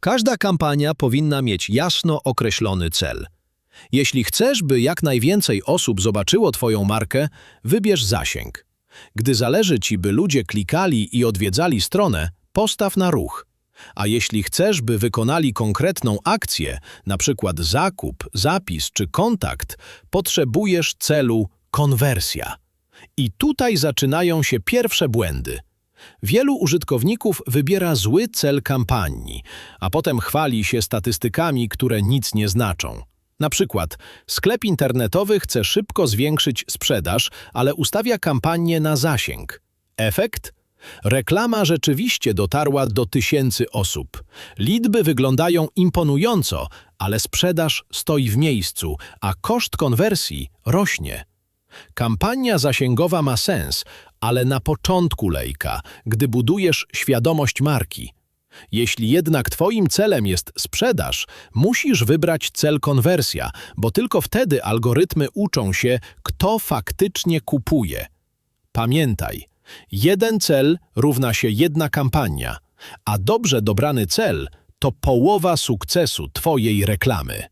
Każda kampania powinna mieć jasno określony cel. Jeśli chcesz, by jak najwięcej osób zobaczyło Twoją markę, wybierz zasięg. Gdy zależy Ci, by ludzie klikali i odwiedzali stronę, postaw na ruch. A jeśli chcesz, by wykonali konkretną akcję, przykład zakup, zapis czy kontakt, potrzebujesz celu konwersja. I tutaj zaczynają się pierwsze błędy. Wielu użytkowników wybiera zły cel kampanii, a potem chwali się statystykami, które nic nie znaczą. Na przykład sklep internetowy chce szybko zwiększyć sprzedaż, ale ustawia kampanię na zasięg. Efekt? Reklama rzeczywiście dotarła do tysięcy osób. Liczby wyglądają imponująco, ale sprzedaż stoi w miejscu, a koszt konwersji rośnie. Kampania zasięgowa ma sens, ale na początku lejka, gdy budujesz świadomość marki. Jeśli jednak Twoim celem jest sprzedaż, musisz wybrać cel konwersja, bo tylko wtedy algorytmy uczą się, kto faktycznie kupuje. Pamiętaj, jeden cel równa się jedna kampania, a dobrze dobrany cel to połowa sukcesu Twojej reklamy.